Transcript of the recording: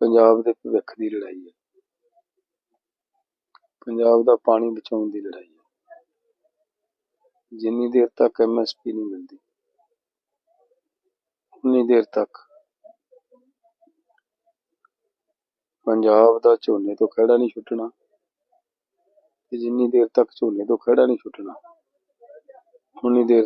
ਪੰਜਾਬ ਦੇ ਭਵਿੱਖ ਦੀ ਲੜਾਈ ਹੈ। ਪੰਜਾਬ ਦਾ ਪਾਣੀ ਬਚਾਉਣ ਦੀ ਲੜਾਈ ਹੈ। ਜਿੰਨੀ ਦੇਰ ਤੱਕ ਐਮਐਸਪੀ ਨਹੀਂ ਮਿਲਦੀ, ਉਨੀ ਦੇਰ ਤੱਕ ਪੰਜਾਬ ਦਾ ਝੋਨੇ ਤੋਂ ਖਹਿੜਾ ਨਹੀਂ ਛੁੱਟਣਾ ਤੇ ਜਿੰਨੀ ਦੇਰ ਤੱਕ ਝੋਨੇ ਤੋਂ ਖਹਿੜਾ ਨਹੀਂ ਛੁੱਟਣਾ, ਉਨੀ ਦੇਰ